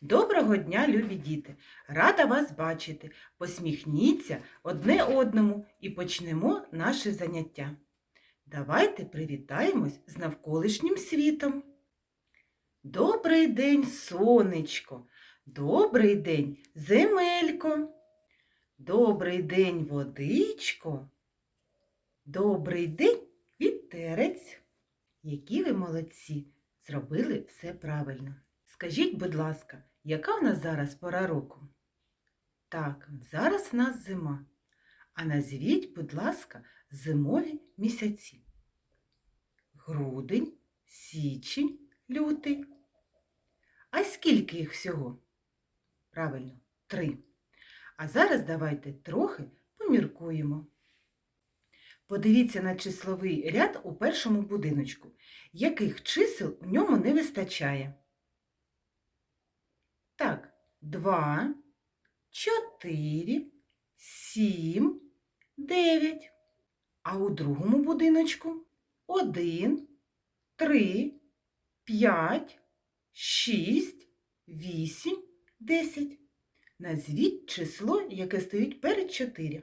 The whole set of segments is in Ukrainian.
Доброго дня, любі діти! Рада вас бачити. Посміхніться одне одному і почнемо наше заняття. Давайте привітаємось з навколишнім світом. Добрий день, сонечко! Добрий день, земелько! Добрий день, водичко! Добрий день, вітерець! Які ви молодці! Зробили все правильно. Скажіть, будь ласка, яка в нас зараз пора року? Так, зараз в нас зима. А назвіть, будь ласка, зимові місяці. Грудень, січень, лютий. А скільки їх всього? Правильно, три. А зараз давайте трохи поміркуємо. Подивіться на числовий ряд у першому будиночку. Яких чисел у ньому не вистачає? Так, два, чотири, сім, дев'ять. А у другому будиночку один, три, п'ять, шість, вісім, десять. Назвіть число, яке стоїть перед чотири.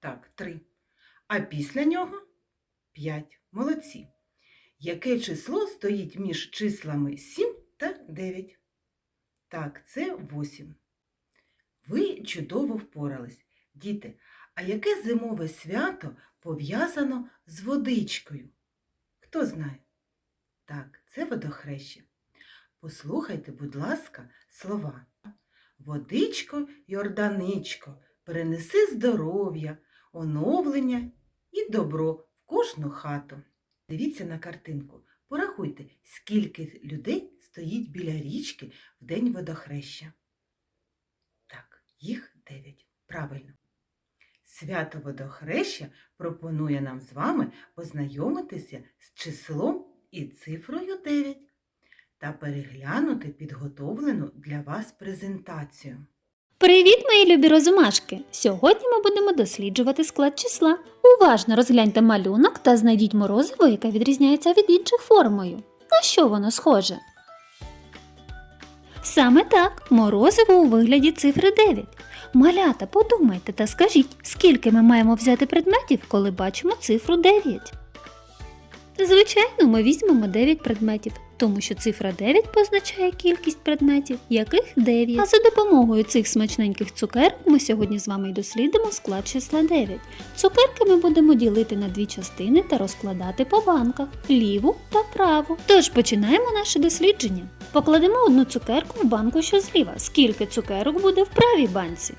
Так, три. А після нього п'ять. Молодці. Яке число стоїть між числами 7 та 9? Так, це 8. Ви чудово впорались. Діти, а яке зимове свято пов'язано з водичкою? Хто знає? Так, це водохреща. Послухайте, будь ласка, слова. Водичко, Йорданичко, перенеси здоров'я, оновлення і добро в кожну хату. Дивіться на картинку. Порахуйте, скільки людей стоїть біля річки в день водохреща. Так, їх дев'ять. Правильно. Свято водохреща пропонує нам з вами познайомитися з числом і цифрою 9 та переглянути підготовлену для вас презентацію. Привіт, мої любі розумашки! Сьогодні ми будемо досліджувати склад числа. Уважно розгляньте малюнок та знайдіть морозиво, яке відрізняється від інших формою. На що воно схоже? Саме так, морозиво у вигляді цифри 9. Малята, подумайте та скажіть, скільки ми маємо взяти предметів, коли бачимо цифру 9. Звичайно, ми візьмемо 9 предметів, тому що цифра 9 позначає кількість предметів, яких 9. А за допомогою цих смачненьких цукерок ми сьогодні з вами й дослідимо склад числа 9. Цукерки ми будемо ділити на дві частини та розкладати по банках ліву та праву. Тож починаємо наше дослідження. Покладемо одну цукерку в банку, що зліва. Скільки цукерок буде в правій банці?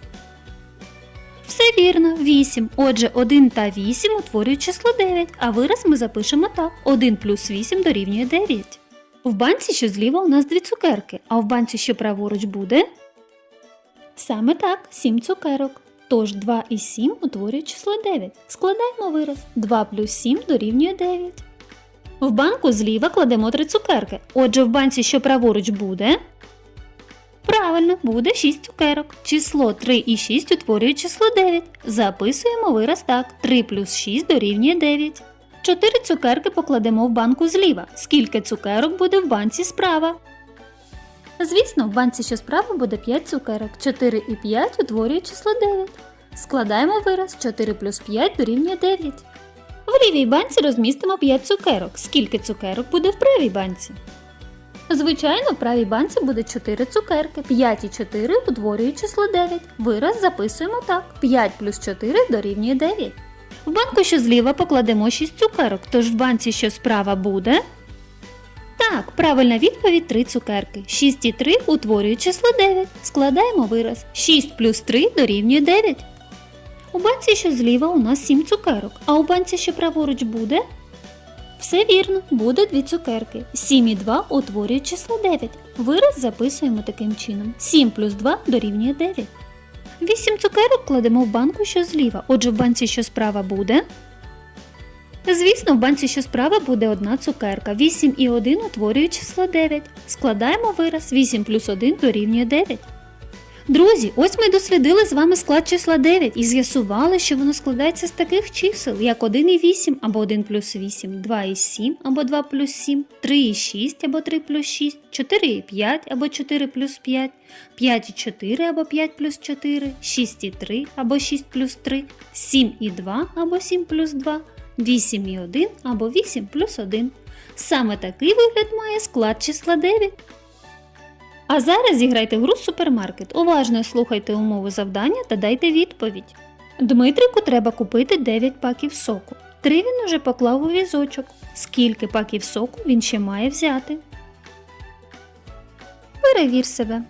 Все вірно, 8. Отже, 1 та 8 утворюють число 9, а вираз ми запишемо так. 1 плюс 8 дорівнює 9. В банці, що зліва, у нас дві цукерки, а в банці, що праворуч буде. Саме так, 7 цукерок. Тож 2 і 7 утворюють число 9. Складаємо вираз. 2 плюс 7 дорівнює 9. В банку зліва кладемо 3 цукерки. Отже, в банці, що праворуч буде. Правильно, буде 6 цукерок. Число 3 і 6 утворюють число 9. Записуємо вираз так. 3 плюс 6 дорівнює 9. 4 цукерки покладемо в банку зліва. Скільки цукерок буде в банці справа? Звісно, в банці, що справа буде 5 цукерок. 4 і 5 утворюють число 9. Складаємо вираз 4 плюс 5 дорівнює 9. В лівій банці розмістимо 5 цукерок. Скільки цукерок буде в правій банці? Звичайно, в правій банці буде 4 цукерки. 5 і 4 утворюють число 9. Вираз записуємо так. 5 плюс 4 дорівнює 9. В банку, що зліва, покладемо 6 цукерок, тож в банці, що справа буде. Так, правильна відповідь 3 цукерки. 6 і 3 утворюють число 9. Складаємо вираз. 6 плюс 3 дорівнює 9. У банці, що зліва, у нас 7 цукерок, а у банці, що праворуч буде. Все вірно, буде 2 цукерки. 7 і 2 утворюють число 9. Вираз записуємо таким чином. 7 плюс 2 дорівнює 9. 8 цукерок кладемо в банку, що зліва. Отже, в банці, що справа буде. Звісно, в банці, що справа буде одна цукерка. 8 і 1 утворюють число 9. Складаємо вираз 8 плюс 1 дорівнює 9. Друзі, ось ми дослідили з вами склад числа 9 і з'ясували, що воно складається з таких чисел, як 1 і 8 або 1 плюс 8, 2 і 7 або 2 плюс 7, 3 і 6 або 3 плюс 6, 4 і 5 або 4 плюс 5, 5 і 4 або 5 плюс 4, 6 і 3 або 6 плюс 3, 7 і 2 або 7 плюс 2, 8 і 1 або 8 плюс 1. Саме такий вигляд має склад числа 9. А зараз зіграйте гру супермаркет. Уважно слухайте умови завдання та дайте відповідь. Дмитрику треба купити 9 паків соку. Три він уже поклав у візочок. Скільки паків соку він ще має взяти? Перевір себе.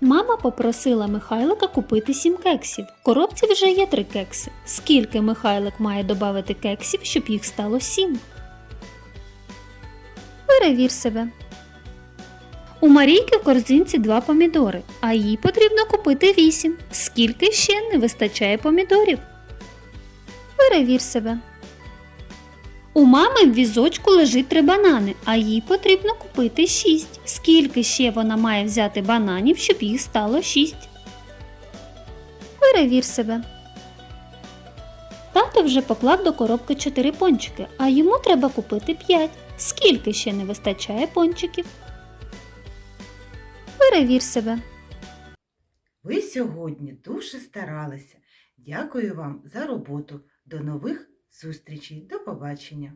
Мама попросила Михайлика купити 7 кексів. В коробці вже є 3 кекси. Скільки Михайлик має додати кексів, щоб їх стало 7? Перевір себе. У Марійки в корзинці два помідори, а їй потрібно купити вісім. Скільки ще не вистачає помідорів? Перевір себе. У мами в візочку лежить три банани, а їй потрібно купити шість. Скільки ще вона має взяти бананів, щоб їх стало шість? Перевір себе. Тато вже поклав до коробки чотири пончики, а йому треба купити п'ять. Скільки ще не вистачає пончиків? Перевір себе. Ви сьогодні дуже старалися. Дякую вам за роботу. До нових зустрічей. До побачення.